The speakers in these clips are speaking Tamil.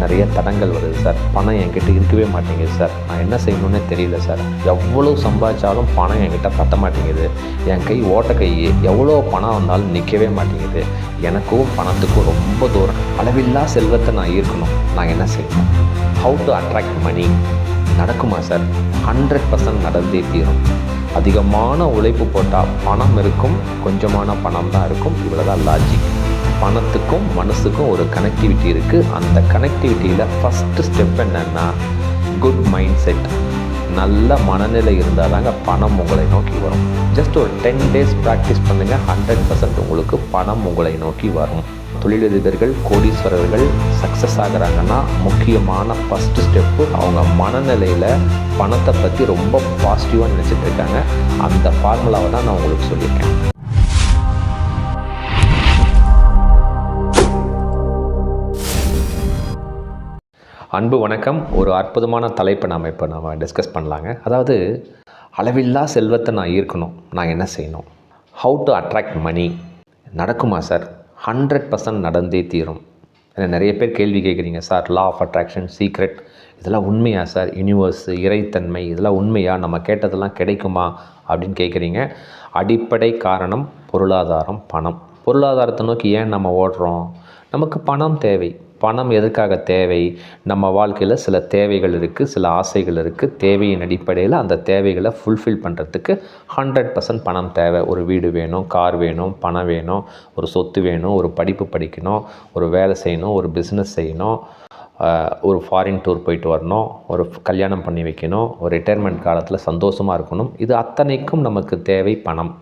நிறைய தடங்கள் வருது சார். பணம் என்கிட்ட இருக்கவே மாட்டேங்குது சார். நான் என்ன செய்யணும்னே தெரியல சார். எவ்வளோ சம்பாதிச்சாலும் பணம் என்கிட்ட பத்த மாட்டேங்குது. என் கை ஓட்ட கை எவ்வளோ பணம் வந்தாலும் நிற்கவே மாட்டேங்குது. எனக்கும் பணத்துக்கும் ரொம்ப தூரம். அளவில்லா செல்வத்தை நான் ஈர்க்கணும். நான் என்ன செய்யணும்? ஹவு டு அட்ராக்ட் மணி நடக்குமா சார்? ஹண்ட்ரட் பர்சன்ட் நடந்தே தீரும். அதிகமான உழைப்பு போட்டால் பணம் இருக்கும். கொஞ்சமான பணம் தான் இருக்கும். இவ்வளோதான் லாஜிக் பணத்துக்கும் மனசுக்கும் ஒரு கனெக்டிவிட்டி இருக்குது அந்த கனெக்டிவிட்டியில் ஃபஸ்ட்டு ஸ்டெப் என்னென்னா குட் மைண்ட் செட் நல்ல மனநிலை இருந்தால் தாங்க பணம் உங்களை நோக்கி வரும். ஜஸ்ட் ஒரு டென் டேஸ் ப்ராக்டிஸ் பண்ணுங்கள் ஹண்ட்ரட் பர்சன்ட் உங்களுக்கு பணம் உங்களை நோக்கி வரும். தொழிலதிபர்கள் கோடீஸ்வரர்கள் சக்ஸஸ் ஆகிறாங்கன்னா முக்கியமான ஃபஸ்ட்டு ஸ்டெப்பு அவங்க மனநிலையில் பணத்தை பற்றி ரொம்ப பாசிட்டிவாக நினச்சிட்டு இருக்காங்க. அந்த ஃபார்முலாவை தான் நான் உங்களுக்கு சொல்லியிருக்கேன். அன்பு வணக்கம். ஒரு அற்புதமான தலைப்பை நாம் இப்போ நம்ம டிஸ்கஸ் பண்ணலாங்க. அதாவது அளவில்லா செல்வத்தை நான் ஈர்க்கணும். நான் என்ன செய்யணும்? ஹவு டு அட்ராக்ட் மணி நடக்குமா சார் ஹண்ட்ரட் பர்சன்ட் நடந்தே தீரும். ஏன்னா நிறைய பேர் கேள்வி கேட்குறீங்க sir law of attraction secret இதெல்லாம் உண்மையா சார் யூனிவர்ஸ் இறைத்தன்மை. இதெல்லாம் உண்மையா? நம்ம கேட்டதெல்லாம் கிடைக்குமா? அப்படின்னு கேட்குறீங்க. அடிப்படை காரணம் பொருளாதாரம் பணம். பொருளாதாரத்தை நோக்கி ஏன் நம்ம ஓடுறோம்? நமக்கு பணம் தேவை. பணம் எதற்காக தேவை? நம்ம வாழ்க்கையில் சில தேவைகள் இருக்குது சில ஆசைகள் இருக்குது தேவையின் அடிப்படையில் அந்த தேவைகளை ஃபுல்ஃபில் பண்ணுறதுக்கு ஹண்ட்ரட் பர்சன்ட் பணம் தேவை. ஒரு வீடு வேணும் கார் வேணும் பணம் வேணும் ஒரு சொத்து வேணும் ஒரு படிப்பு படிக்கணும் ஒரு வேலை செய்யணும் ஒரு பிஸ்னஸ் செய்யணும் ஒரு ஃபாரின் டூர் போயிட்டு வரணும் ஒரு கல்யாணம் பண்ணி வைக்கணும் ஒரு ரிட்டையர்மெண்ட் காலத்தில் சந்தோஷமாக இருக்கணும். இது அத்தனைக்கும் நமக்கு தேவை பணம்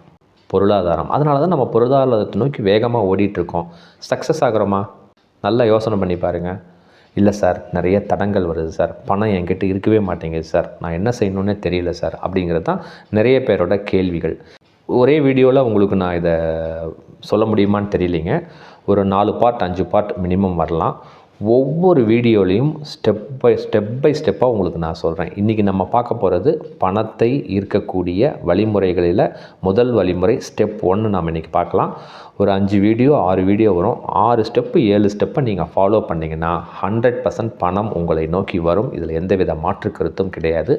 பொருளாதாரம். அதனால தான் நம்ம பொருளாதாரத்தை நோக்கி வேகமாக ஓடிட்டுருக்கோம் சக்ஸஸ் ஆகுறோமா? நல்லா யோசனை பண்ணி பாருங்கள் இல்லை சார் நிறைய தடங்கள் வருது சார். பணம் என்கிட்ட இருக்கவே மாட்டேங்குது சார். நான் என்ன செய்யணுன்னே தெரியல சார். அப்படிங்கிறது தான் நிறைய பேரோட கேள்விகள். ஒரே வீடியோவில் உங்களுக்கு நான் இதை சொல்ல முடியுமான்னு தெரியலைங்க. ஒரு நாலு பார்ட் அஞ்சு பார்ட் மினிமம் வரலாம். ஒவ்வொரு வீடியோலையும் ஸ்டெப் பை ஸ்டெப் பை ஸ்டெப்பாக உங்களுக்கு நான் சொல்கிறேன் இன்றைக்கி நம்ம பார்க்க போகிறது பணத்தை ஈர்க்கக்கூடிய வழிமுறைகளில் முதல் வழிமுறை ஸ்டெப் ஒன்று நாம் இன்றைக்கி பார்க்கலாம். ஒரு அஞ்சு வீடியோ ஆறு வீடியோ வரும். ஆறு ஸ்டெப்பு ஏழு ஸ்டெப்பை நீங்கள் ஃபாலோ பண்ணிங்கன்னா ஹண்ட்ரட் பர்சன்ட் பணம் உங்களை நோக்கி வரும். இதில் எந்தவித மாற்று கருத்தும் கிடையாது.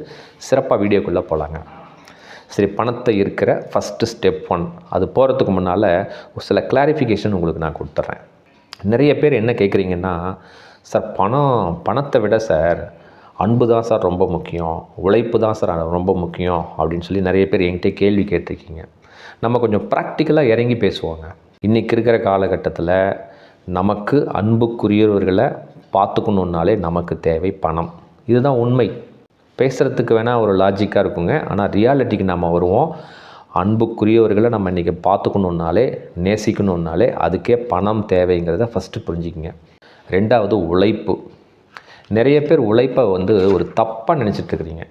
சிறப்பாக வீடியோக்குள்ளே போகலாங்க சரி பணத்தை இருக்கிற ஃபஸ்ட்டு ஸ்டெப் ஒன் அது போகிறதுக்கு முன்னால் ஒரு சில கிளாரிஃபிகேஷன் உங்களுக்கு நான் கொடுத்துட்றேன். நிறைய பேர் என்ன கேட்குறீங்கன்னா சார் பணம் பணத்தை விட சார் அன்பு தான் சார் ரொம்ப முக்கியம் உழைப்பு தான் சார் ரொம்ப முக்கியம் அப்படின்னு சொல்லி நிறைய பேர் என்கிட்ட கேள்வி கேட்டிருக்கீங்க. நம்ம கொஞ்சம் ப்ராக்டிக்கலாக இறங்கி பேசுவாங்க. இன்றைக்கி இருக்கிற காலகட்டத்தில் நமக்கு அன்புக்குரியவர்களை பார்த்துக்கணுன்னாலே நமக்கு தேவை பணம். இதுதான் உண்மை. பேசுகிறதுக்கு வேணால் ஒரு லாஜிக்காக இருக்குங்க. ஆனால் ரியாலிட்டிக்கு நம்ம வருவோம். அன்புக்குரியவர்களை நம்ம இன்றைக்கி பார்த்துக்கணுன்னாலே நேசிக்கணுன்னாலே அதுக்கே பணம் தேவைங்கிறத ஃபஸ்ட்டு புரிஞ்சுக்கிங்க. ரெண்டாவது உழைப்பு. நிறைய பேர் உழைப்பை வந்து ஒரு தப்பாக நினச்சிட்ருக்குறீங்க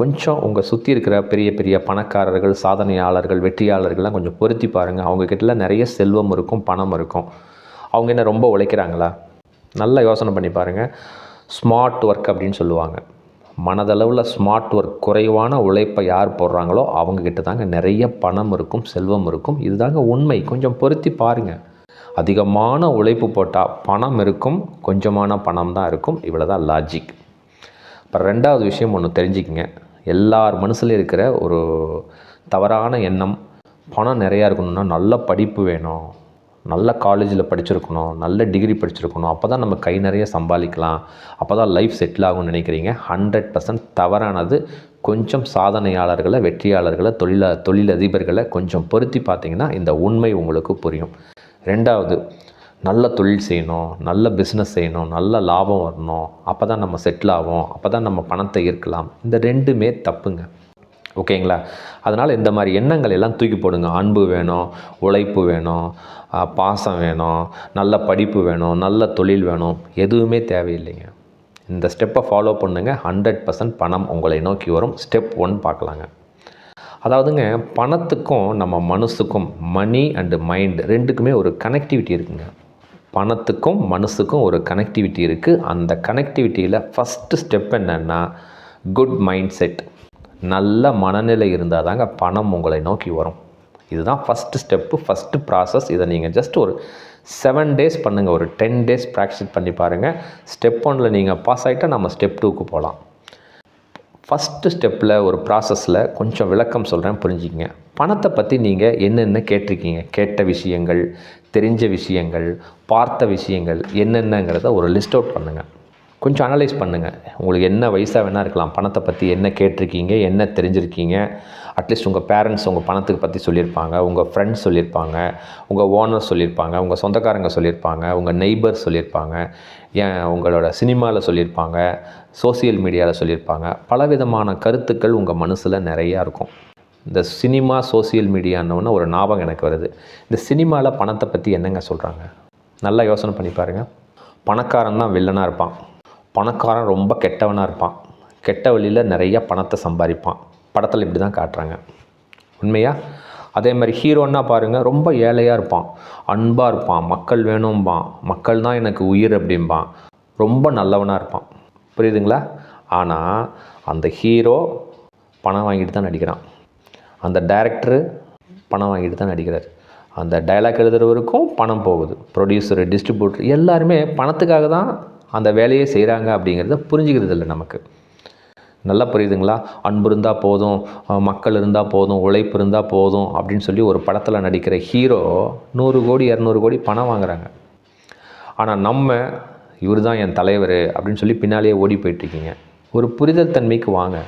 கொஞ்சம் உங்கள் சுற்றி இருக்கிற பெரிய பெரிய பணக்காரர்கள் சாதனையாளர்கள் வெற்றியாளர்கள்லாம் கொஞ்சம் பொருத்தி பாருங்கள் அவங்கக்கிட்ட நிறைய செல்வம் இருக்கும் பணம் இருக்கும். அவங்க என்ன ரொம்ப உழைக்கிறாங்களா? நல்லா யோசனை பண்ணி பாருங்கள் ஸ்மார்ட் ஒர்க் அப்படின்னு சொல்லுவாங்க. மனதளவில் ஸ்மார்ட் ஒர்க் குறைவான உழைப்பை யார் போடுறாங்களோ அவங்கக்கிட்ட தாங்க நிறைய பணம் இருக்கும் செல்வம் இருக்கும். இதுதாங்க உண்மை. கொஞ்சம் பொருத்தி பாருங்கள் அதிகமான உழைப்பு போட்டால் பணம் இருக்கும் கொஞ்சமான பணம் தான் இருக்கும். இவ்வளோ தான் லாஜிக் இப்போ ரெண்டாவது விஷயம் ஒன்று தெரிஞ்சுக்கங்க. எல்லார் மனசுலையும் இருக்கிற ஒரு தவறான எண்ணம் பணம் நிறையா இருக்கணும்னா நல்ல படிப்பு வேணும். நல்ல காலேஜில் படிச்சிருக்கணும் நல்ல டிகிரி படிச்சிருக்கணும் அப்போ தான் நம்ம கை நிறைய சம்பாதிக்கலாம். அப்போ தான் லைஃப் செட்டில் ஆகும்னு நினைக்கிறீங்க. ஹண்ட்ரட் பர்சன்ட் தவறானது. கொஞ்சம் சாதனையாளர்களை வெற்றியாளர்களை தொழில தொழிலதிபர்களை கொஞ்சம் பொருத்தி பார்த்தீங்கன்னா இந்த உண்மை உங்களுக்கு புரியும். ரெண்டாவது நல்ல தொழில் செய்யணும் நல்ல பிஸ்னஸ் செய்யணும் நல்ல லாபம் வரணும். அப்போ தான் நம்ம செட்டில் ஆகும் அப்போ தான் நம்ம பணத்தை ஈர்க்கலாம். இந்த ரெண்டுமே தப்புங்க. ஓகேங்களா? அதனால் இந்த மாதிரி எண்ணங்கள் எல்லாம் தூக்கி போடுங்க. அன்பு வேணும் உழைப்பு வேணும் பாசம் வேணும் நல்ல படிப்பு வேணும் நல்ல தொழில் வேணும். எதுவுமே தேவையில்லைங்க. இந்த ஸ்டெப்பை ஃபாலோ பண்ணுங்கள் ஹண்ட்ரட் பர்சன்ட் பணம் உங்களை நோக்கி வரும். ஸ்டெப் ஒன் பார்க்கலாங்க. அதாவதுங்க பணத்துக்கும் நம்ம மனசுக்கும் மணி அண்டு மைண்ட் ரெண்டுக்குமே ஒரு கனெக்டிவிட்டி இருக்குங்க. பணத்துக்கும் மனசுக்கும் ஒரு கனெக்டிவிட்டி இருக்குது அந்த கனெக்டிவிட்டியில் ஃபஸ்ட்டு ஸ்டெப் என்னென்னா குட் மைண்ட் செட் நல்ல மனநிலை இருந்தால் தாங்க பணம் உங்களை நோக்கி வரும். இதுதான் ஃபஸ்ட்டு ஸ்டெப்பு ஃபஸ்ட்டு ப்ராசஸ் இதை நீங்கள் ஜஸ்ட் ஒரு செவன் டேஸ் பண்ணுங்கள் ஒரு டென் டேஸ் ப்ராக்டிஸ் பண்ணி பாருங்கள் ஸ்டெப் ஒனில் நீங்கள் பாஸ் ஆகிட்டால் நம்ம ஸ்டெப் டூக்கு போகலாம். ஃபஸ்ட்டு ஸ்டெப்பில் ஒரு ப்ராசஸில் கொஞ்சம் விளக்கம் சொல்கிறேன் புரிஞ்சுக்கிங்க. பணத்தை பற்றி நீங்கள் என்னென்ன கேட்டிருக்கீங்க? கேட்ட விஷயங்கள் தெரிஞ்ச விஷயங்கள் பார்த்த விஷயங்கள் என்னென்னங்கிறத ஒரு லிஸ்ட் அவுட் பண்ணுங்கள் கொஞ்சம் அனலைஸ் பண்ணுங்கள் உங்களுக்கு என்ன வயசாக வேணால் இருக்கலாம். பணத்தை பற்றி என்ன கேட்டிருக்கீங்க என்ன தெரிஞ்சிருக்கீங்க. அட்லீஸ்ட் உங்கள் பேரண்ட்ஸ் உங்கள் பணத்துக்கு பற்றி சொல்லியிருப்பாங்க. உங்கள் ஃப்ரெண்ட்ஸ் சொல்லியிருப்பாங்க. உங்கள் ஓனர் சொல்லியிருப்பாங்க. உங்கள் சொந்தக்காரங்க சொல்லியிருப்பாங்க. உங்கள் நெய்பர் சொல்லியிருப்பாங்க. ஏன் உங்களோட சினிமாவில் சொல்லியிருப்பாங்க. சோசியல் மீடியாவில் சொல்லியிருப்பாங்க. பலவிதமான கருத்துக்கள் உங்கள் மனசில் நிறையா இருக்கும். இந்த சினிமா சோசியல் மீடியான்னு ஒரு ஞாபகம் எனக்கு வருது. இந்த சினிமாவில் பணத்தை பற்றி என்னங்க சொல்கிறாங்க நல்லா யோசனை பண்ணி பாருங்கள் பணக்காரன் தான் வில்லனாக இருப்பான். பணக்காரன் ரொம்ப கெட்டவனாக இருப்பான். கெட்ட வழியில் நிறைய பணத்தை சம்பாதிப்பான். படத்தில் இப்படி தான் காட்டுறாங்க. உண்மையா? அதே மாதிரி ஹீரோன்னா பாருங்கள் ரொம்ப ஏழையாக இருப்பான். அன்பாக இருப்பான். மக்கள் வேணும்பான். மக்கள் தான் எனக்கு உயிர் அப்படிம்பான். ரொம்ப நல்லவனாக இருப்பான். புரியுதுங்களா? ஆனால் அந்த ஹீரோ பணம் வாங்கிட்டு தான் நடிக்கிறான். அந்த டைரக்டரு பணம் வாங்கிட்டு தான் நடிக்கிறார். அந்த டைலாக் எழுதுகிறவருக்கும் பணம் போகுது. ப்ரொடியூசரு டிஸ்ட்ரிபியூட்டர் எல்லாருமே பணத்துக்காக தான் அந்த வேலையை செய்கிறாங்க அப்படிங்கிறத புரிஞ்சுக்கிறது இல்லை நமக்கு. நல்லா புரியுதுங்களா? அன்பு இருந்தால் போதும் மக்கள் இருந்தால் போதும் உழைப்பு இருந்தால் போதும் அப்படின்னு சொல்லி ஒரு படத்தில் நடிக்கிற ஹீரோ நூறு கோடி இரநூறு கோடி பணம் வாங்குறாங்க. ஆனால் நம்ம இவர் தான் என் தலைவர் அப்படின்னு சொல்லி பின்னாலேயே ஓடி போயிட்டுருக்கீங்க ஒரு புரிதல் தன்மைக்கு வாங்க.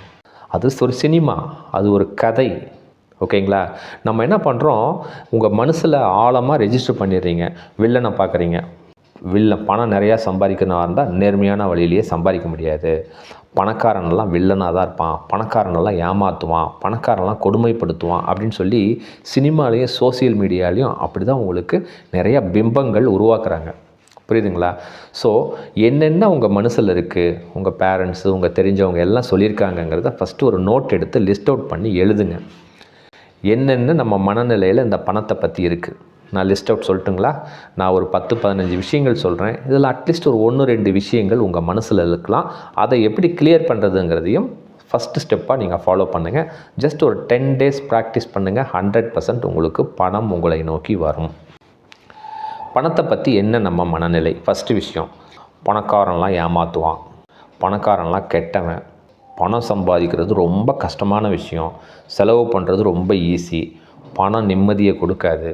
அது ஒரு சினிமா அது ஒரு கதை. ஓகேங்களா? நம்ம என்ன பண்ணுறோம் உங்கள் மனசில் ஆழமாக ரெஜிஸ்டர் பண்ணிடுறீங்க. வில்லனை பார்க்குறீங்க வில்ல பணம் நிறையா சம்பாதிக்கணும் இருந்தால் நேர்மையான வழியிலேயே சம்பாதிக்க முடியாது. பணக்காரனெல்லாம் வில்லனாக தான் இருப்பான். பணக்காரனெல்லாம் ஏமாற்றுவான் பணக்காரனெல்லாம் கொடுமைப்படுத்துவான் அப்படின்னு சொல்லி சினிமாலேயும் சோசியல் மீடியாலேயும் அப்படி தான் உங்களுக்கு நிறையா பிம்பங்கள் உருவாக்குறாங்க. புரியுதுங்களா? ஸோ என்னென்ன உங்கள் மனசில் இருக்குது உங்கள் பேரண்ட்ஸு உங்கள் தெரிஞ்சவங்க எல்லாம் சொல்லியிருக்காங்கங்கிறத ஃபஸ்ட்டு ஒரு நோட் எடுத்து லிஸ்ட் அவுட் பண்ணி எழுதுங்க. என்னென்ன நம்ம மனநிலையில் இந்த பணத்தை பற்றி இருக்குது நான் லிஸ்ட் அவுட் சொல்லட்டுங்களா? நான் ஒரு பத்து பதினஞ்சு விஷயங்கள் சொல்கிறேன் இதில் அட்லீஸ்ட் ஒரு ஒன்று ரெண்டு விஷயங்கள் உங்கள் மனசில் இருக்கலாம். அதை எப்படி கிளியர் பண்ணுறதுங்கிறதையும் ஃபஸ்ட்டு ஸ்டெப்பாக நீங்கள் ஃபாலோ பண்ணுங்கள் ஜஸ்ட் ஒரு டென் டேஸ் ப்ராக்டிஸ் பண்ணுங்கள் ஹண்ட்ரட் பர்சன்ட் உங்களுக்கு பணம் உங்களை நோக்கி வரும். பணத்தை பற்றி என்ன நம்ம மனநிலை? ஃபஸ்ட்டு விஷயம் பணக்காரன்லாம் ஏமாற்றுவான் பணக்காரன்லாம் கெட்டவன். பணம் சம்பாதிக்கிறது ரொம்ப கஷ்டமான விஷயம். செலவு பண்ணுறது ரொம்ப ஈஸி பணம் நிம்மதியை கொடுக்காது.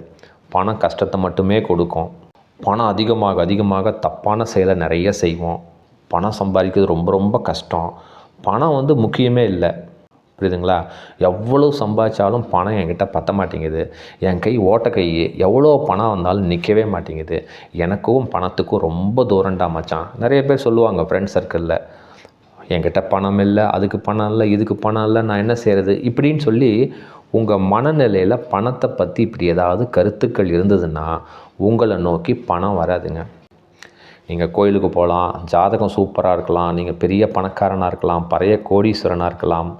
பணம் கஷ்டத்தை மட்டுமே கொடுக்கும். பணம் அதிகமாக அதிகமாக தப்பான செயலை நிறைய செய்வோம். பணம் சம்பாதிக்கிறது ரொம்ப ரொம்ப கஷ்டம். பணம் வந்து முக்கியமே இல்லை. புரியுதுங்களா? எவ்வளோ சம்பாதிச்சாலும் பணம் என்கிட்ட பத்த மாட்டேங்குது. என் கை ஓட்ட கை எவ்வளோ பணம் வந்தாலும் நிற்கவே மாட்டேங்குது. எனக்கும் பணத்துக்கும் ரொம்ப தூரண்டா மச்சான். நிறைய பேர் சொல்லுவாங்க ஃப்ரெண்ட் சர்க்கிளில் என்கிட்ட பணம் இல்லை அதுக்கு பணம் இல்லை இதுக்கு பணம் இல்லை நான் என்ன செய்கிறது இப்படின்னு சொல்லி உங்கள் மனநிலையில் பணத்தை பற்றி இப்படி ஏதாவது கருத்துக்கள் இருந்ததுன்னா உங்களை நோக்கி பணம் வராதுங்க. நீங்கள் கோயிலுக்கு போகலாம் ஜாதகம் சூப்பராக இருக்கலாம் நீங்கள் பெரிய பணக்காரனாக இருக்கலாம் பழைய கோடீஸ்வரனாக இருக்கலாம்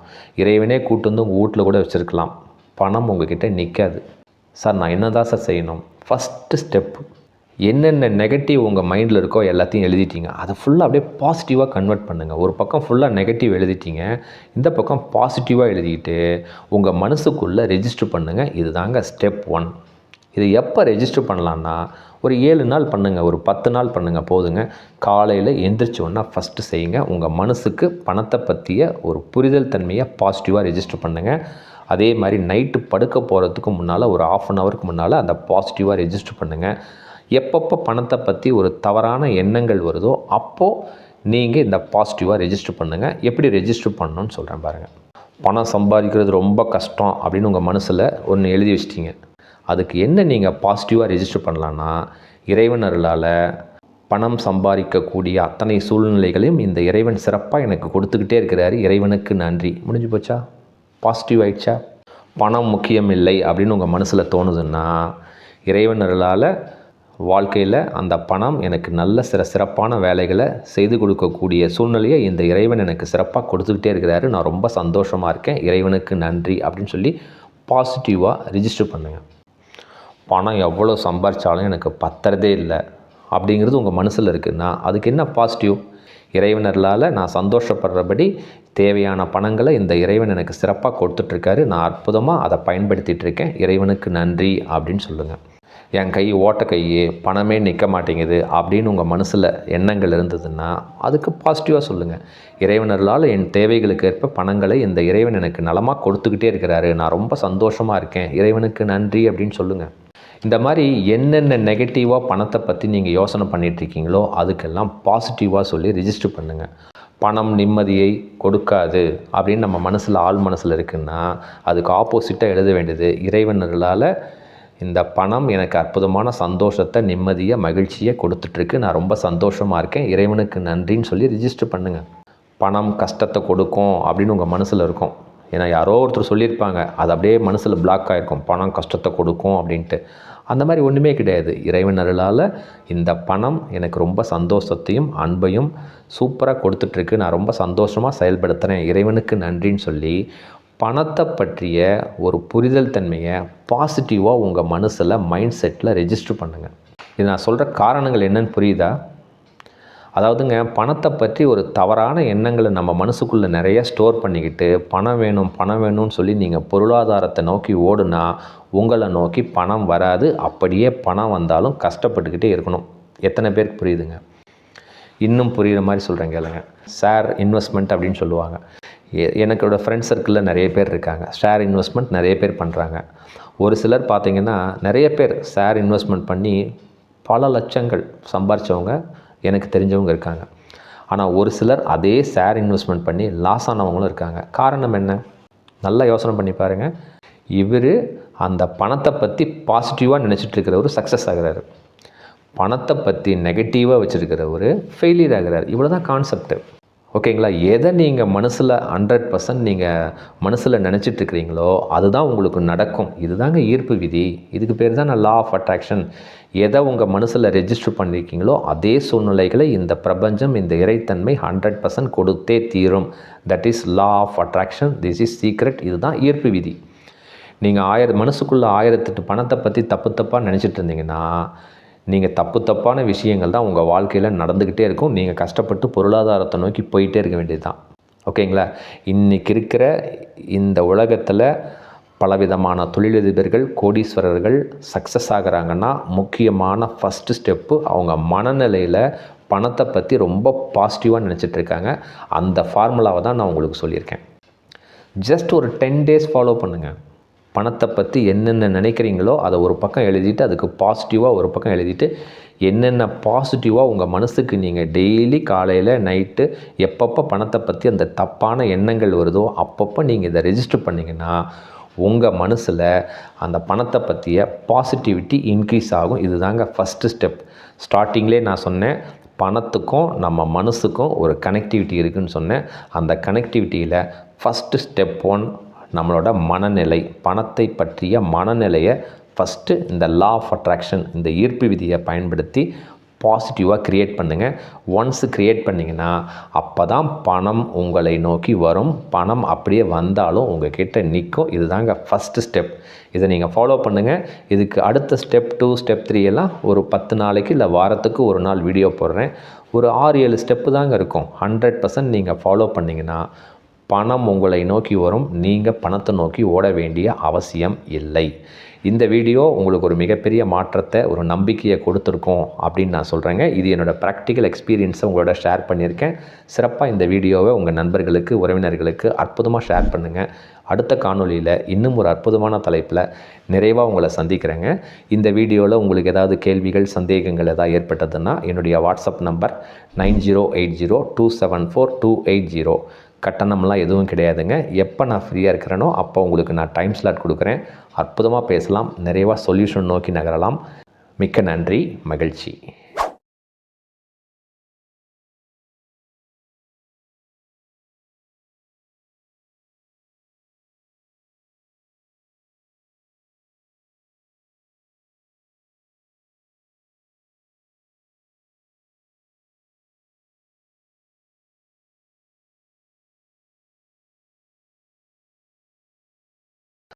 இறைவனே கூட்டு வந்து உங்கள் வீட்டில் கூட வச்சுருக்கலாம். பணம் உங்ககிட்ட நிற்காது சார் நான் என்ன தான் சார் செய்யணும்? ஃபஸ்ட்டு ஸ்டெப்பு என்னென்ன நெகட்டிவ் உங்கள் மைண்டில் இருக்கோ எல்லாத்தையும் எழுதிட்டீங்க. அதை ஃபுல்லாக அப்படியே பாசிட்டிவாக கன்வெர்ட் பண்ணுங்கள் ஒரு பக்கம் ஃபுல்லாக நெகட்டிவ் எழுதிட்டீங்க. இந்த பக்கம் பாசிட்டிவாக எழுதிக்கிட்டு உங்கள் மனசுக்குள்ளே ரெஜிஸ்டர் பண்ணுங்கள் இதுதாங்க ஸ்டெப் ஒன் இது எப்போ ரெஜிஸ்டர் பண்ணலான்னா ஒரு ஏழு நாள் பண்ணுங்கள் ஒரு பத்து நாள் பண்ணுங்கள் போதுங்க. காலையில் எந்திரிச்சோன்னா ஃபஸ்ட்டு செய்யுங்க. உங்கள் மனசுக்கு பணத்தை பற்றிய ஒரு புரிதல் தன்மையை பாசிட்டிவாக ரெஜிஸ்டர் பண்ணுங்கள் அதே மாதிரி நைட்டு படுக்க போகிறதுக்கு முன்னால் ஒரு ஆஃப் அன் ஹவருக்கு முன்னால் அந்த பாசிட்டிவாக ரெஜிஸ்டர் பண்ணுங்கள் எப்பப்போ பணத்தை பற்றி ஒரு தவறான எண்ணங்கள் வருதோ அப்போது நீங்கள் இந்த பாசிட்டிவாக ரெஜிஸ்டர் பண்ணுங்கள் எப்படி ரெஜிஸ்டர் பண்ணணும்னு சொல்கிறேன் பாருங்கள் பணம் சம்பாதிக்கிறது ரொம்ப கஷ்டம் அப்படின்னு உங்கள் மனசில் ஒன்று எழுதி வச்சிட்டிங்க. அதுக்கு என்ன நீங்கள் பாசிட்டிவாக ரெஜிஸ்டர் பண்ணலான்னா இறைவனர்களால் பணம் சம்பாதிக்கக்கூடிய அத்தனை சூழ்நிலைகளையும் இந்த இறைவன் சிறப்பாக எனக்கு கொடுத்துக்கிட்டே இருக்கிறாரு. இறைவனுக்கு நன்றி. முடிஞ்சு போச்சா? பாசிட்டிவ் ஆயிடுச்சா? பணம் முக்கியம் இல்லை அப்படின்னு உங்கள் மனசில் தோணுதுன்னா இறைவனர்களால் வாழ்க்கையில் அந்த பணம் எனக்கு நல்ல சிற சிறப்பான வேலைகளை செய்து கொடுக்கக்கூடிய சூழ்நிலையை இந்த இறைவன் எனக்கு சிறப்பாக கொடுத்துக்கிட்டே இருக்கிறாரு. நான் ரொம்ப சந்தோஷமாக இருக்கேன். இறைவனுக்கு நன்றி அப்படின்னு சொல்லி பாசிட்டிவாக ரிஜிஸ்டர் பண்ணுங்கள் பணம் எவ்வளோ சம்பாரித்தாலும் எனக்கு பத்துறதே இல்லை அப்படிங்கிறது உங்கள் மனசில் இருக்குன்னா அதுக்கு என்ன பாசிட்டிவ் இறைவனர்களால் நான் சந்தோஷப்படுறபடி தேவையான பணங்களை இந்த இறைவன் எனக்கு சிறப்பாக கொடுத்துட்ருக்காரு நான் அற்புதமாக அதை பயன்படுத்திகிட்ருக்கேன் இறைவனுக்கு நன்றி அப்படின்னு சொல்லுங்கள் என் கை ஓட்ட கை பணமே நிற்க மாட்டேங்குது அப்படின்னு உங்கள் மனசில் எண்ணங்கள் இருந்ததுன்னா அதுக்கு பாசிட்டிவாக சொல்லுங்கள் இறைவனர்களால் என் தேவைகளுக்கு ஏற்ப பணங்களை இந்த இறைவன் எனக்கு நலமாக கொடுத்துக்கிட்டே இருக்கிறாரு. நான் ரொம்ப சந்தோஷமாக இருக்கேன். இறைவனுக்கு நன்றி அப்படின்னு சொல்லுங்கள் இந்த மாதிரி என்னென்ன நெகட்டிவாக பணத்தை பற்றி நீங்கள் யோசனை பண்ணிகிட்ருக்கீங்களோ அதுக்கெல்லாம் பாசிட்டிவாக சொல்லி ரிஜிஸ்டர் பண்ணுங்கள் பணம் நிம்மதியை கொடுக்காது அப்படின்னு நம்ம மனசில் ஆள் மனசில் இருக்குன்னா அதுக்கு ஆப்போசிட்டாக எழுத வேண்டியது இறைவனர்களால் இந்த பணம் எனக்கு அற்புதமான சந்தோஷத்தை நிம்மதியை மகிழ்ச்சியை கொடுத்துட்ருக்கு. நான் ரொம்ப சந்தோஷமாக இருக்கேன். இறைவனுக்கு நன்றின்னு சொல்லி ரிஜிஸ்டர் பண்ணுங்கள் பணம் கஷ்டத்தை கொடுக்கும் அப்படின்னு உங்கள் மனசில் இருக்கும். ஏன்னா யாரோ ஒருத்தர் சொல்லியிருப்பாங்க. அது அப்படியே மனசில் பிளாக் ஆகிருக்கும் பணம் கஷ்டத்தை கொடுக்கும் அப்படின்ட்டு. அந்த மாதிரி ஒன்றுமே கிடையாது. இறைவன் அருளால் இந்த பணம் எனக்கு ரொம்ப சந்தோஷத்தையும் அன்பையும் சூப்பராக கொடுத்துட்ருக்கு. நான் ரொம்ப சந்தோஷமாக செயல்படுத்துகிறேன் இறைவனுக்கு நன்றின்னு சொல்லி பணத்தை பற்றிய ஒரு புரிதல் தன்மையை பாசிட்டிவாக உங்கள் மனசில் மைண்ட் செட்டில் ரெஜிஸ்டர் பண்ணுங்கள் இது நான் சொல்கிற காரணங்கள் என்னன்னு புரியுதா? அதாவதுங்க பணத்தை பற்றி ஒரு தவறான எண்ணங்களை நம்ம மனசுக்குள்ளே நிறைய ஸ்டோர் பண்ணிக்கிட்டு பணம் வேணும் பணம் வேணும்னு சொல்லி நீங்கள் பொருளாதாரத்தை நோக்கி ஓடுனா உங்களை நோக்கி பணம் வராது. அப்படியே பணம் வந்தாலும் கஷ்டப்பட்டுக்கிட்டே இருக்கணும். எத்தனை பேருக்கு புரியுதுங்க? இன்னும் புரிகிற மாதிரி சொல்கிறேன் கேளுங்க. சார் இன்வெஸ்ட்மெண்ட் அப்படின்னு சொல்லுவாங்க. எனக்கோட ஃப்ரெண்ட் சர்க்கிளில் நிறைய பேர் இருக்காங்க. ஷேர் இன்வெஸ்ட்மெண்ட் நிறைய பேர் பண்ணுறாங்க ஒரு சிலர் பார்த்திங்கன்னா நிறைய பேர் ஷேர் இன்வெஸ்ட்மெண்ட் பண்ணி பல லட்சங்கள் சம்பாரித்தவங்க எனக்கு தெரிஞ்சவங்க இருக்காங்க. ஆனால் ஒரு சிலர் அதே ஷேர் இன்வெஸ்ட்மெண்ட் பண்ணி லாஸ் ஆனவங்களும் இருக்காங்க. காரணம் என்ன? நல்லா யோசனை பண்ணி பாருங்கள் இவர் அந்த பணத்தை பற்றி பாசிட்டிவாக நினச்சிட்டு இருக்கிறவர் சக்ஸஸ் ஆகிறாரு. பணத்தை பற்றி நெகட்டிவாக வச்சுருக்கிறவர் ஃபெயிலியர் ஆகிறார். இவ்வளோ தான் கான்செப்ட்டு ஓகேங்களா? எதை நீங்கள் மனசில் ஹண்ட்ரட் பர்சன்ட் நீங்கள் மனசில் நினச்சிட்டு இருக்கிறீங்களோ அதுதான் உங்களுக்கு நடக்கும். இதுதாங்க ஈர்ப்பு விதி. இதுக்கு பேர் தான் லா ஆஃப் அட்ராக்ஷன் எதை உங்கள் மனசில் ரெஜிஸ்டர் பண்ணியிருக்கீங்களோ அதே சூழ்நிலைகளை இந்த பிரபஞ்சம் இந்த இறைத்தன்மை ஹண்ட்ரட் பர்சன்ட் கொடுத்தே தீரும். That is law of attraction this is secret இதுதான் ஈர்ப்பு விதி. நீங்கள் ஆயிரம் மனசுக்குள்ளே ஆயிரத்தெட்டு பணத்தை பற்றி தப்பு தப்பாக நினச்சிட்டு இருந்தீங்கன்னா நீங்கள் தப்பு தப்பான விஷயங்கள் தான் உங்கள் வாழ்க்கையில் நடந்துக்கிட்டே இருக்கும். நீங்கள் கஷ்டப்பட்டு பொருளாதாரத்தை நோக்கி போயிட்டே இருக்க வேண்டியது தான் ஓகேங்களா? இன்றைக்கி இருக்கிற இந்த உலகத்தில் பலவிதமான தொழிலதிபர்கள் கோடீஸ்வரர்கள் சக்ஸஸ் ஆகுறாங்கன்னா முக்கியமான ஃபஸ்ட்டு ஸ்டெப்பு அவங்க மனநிலையில் பணத்தை பற்றி ரொம்ப பாசிட்டிவாக நினச்சிட்ருக்காங்க அந்த ஃபார்முலாவை தான் நான் உங்களுக்கு சொல்லியிருக்கேன். ஜஸ்ட் ஒரு டென் டேஸ் ஃபாலோ பண்ணுங்கள் பணத்தை பற்றி என்னென்ன நினைக்கிறீங்களோ அதை ஒரு பக்கம் எழுதிட்டு அதுக்கு பாசிட்டிவாக ஒரு பக்கம் எழுதிட்டு என்னென்ன பாசிட்டிவாக உங்கள் மனசுக்கு நீங்கள் டெய்லி காலையில் நைட்டு எப்பப்போ பணத்தை பற்றி அந்த தப்பான எண்ணங்கள் வருதோ அப்பப்போ நீங்கள் இதை ரெஜிஸ்டர் பண்ணிங்கன்னா உங்கள் மனசில் அந்த பணத்தை பற்றிய பாசிட்டிவிட்டி இன்க்ரீஸ் ஆகும். இதுதாங்க ஃபஸ்ட்டு ஸ்டெப் ஸ்டார்டிங்லேயே நான் சொன்னேன் பணத்துக்கும் நம்ம மனசுக்கும் ஒரு கனெக்டிவிட்டி இருக்குன்னு சொன்னேன். அந்த கனெக்டிவிட்டியில் ஃபஸ்ட்டு ஸ்டெப் ஒன் நம்மளோட மனநிலை பணத்தை பற்றிய மனநிலையை ஃபஸ்ட்டு இந்த லா ஆஃப் அட்ராக்ஷன் இந்த ஈர்ப்பு விதியை பயன்படுத்தி பாசிட்டிவாக க்ரியேட் பண்ணுங்கள் ஒன்ஸ் க்ரியேட் பண்ணிங்கன்னா அப்போ தான் பணம் உங்களை நோக்கி வரும். பணம் அப்படியே வந்தாலும் உங்கள் கிட்டே நிற்கும் இதுதாங்க ஃபஸ்ட்டு ஸ்டெப் இதை நீங்கள் ஃபாலோ பண்ணுங்கள் இதுக்கு அடுத்த ஸ்டெப் டூ ஸ்டெப் த்ரீ எல்லாம் ஒரு பத்து நாளைக்கு இல்லை வாரத்துக்கு ஒரு நாள் வீடியோ போடுறேன். ஒரு ஆறு ஏழு ஸ்டெப்பு தாங்க இருக்கும். ஹண்ட்ரட் பர்சன்ட் நீங்கள் ஃபாலோ பண்ணிங்கன்னா பணம் உங்களை நோக்கி வரும். நீங்கள் பணத்தை நோக்கி ஓட வேண்டிய அவசியம் இல்லை. இந்த வீடியோ உங்களுக்கு ஒரு மிகப்பெரிய மாற்றத்தை ஒரு நம்பிக்கையை கொடுத்துருக்கோம் அப்படின்னு நான் சொல்கிறேங்க இது என்னோடய ப்ராக்டிக்கல் எக்ஸ்பீரியன்ஸை உங்களோட ஷேர் பண்ணியிருக்கேன். சிறப்பாக இந்த வீடியோவை உங்கள் நண்பர்களுக்கு உறவினர்களுக்கு அற்புதமாக ஷேர் பண்ணுங்கள் அடுத்த காணொளியில் இன்னும் ஒரு அற்புதமான தலைப்பில் நிறைவாக உங்களை சந்திக்கிறேங்க. இந்த வீடியோவில் உங்களுக்கு ஏதாவது கேள்விகள் சந்தேகங்கள் ஏதாவது ஏற்பட்டதுன்னா என்னுடைய WhatsApp number nine zero eight zero two seven four two eight zero. கட்டணம்லாம் எதுவும் கிடையாதுங்க. எப்போ நான் ஃப்ரீயாக இருக்கிறேனோ அப்போ உங்களுக்கு நான் டைம் ஸ்லாட் கொடுக்குறேன். அற்புதமாக பேசலாம். நிறைவாக சொல்யூஷன் நோக்கி நகரலாம். மிக்க நன்றி. மகிழ்ச்சி.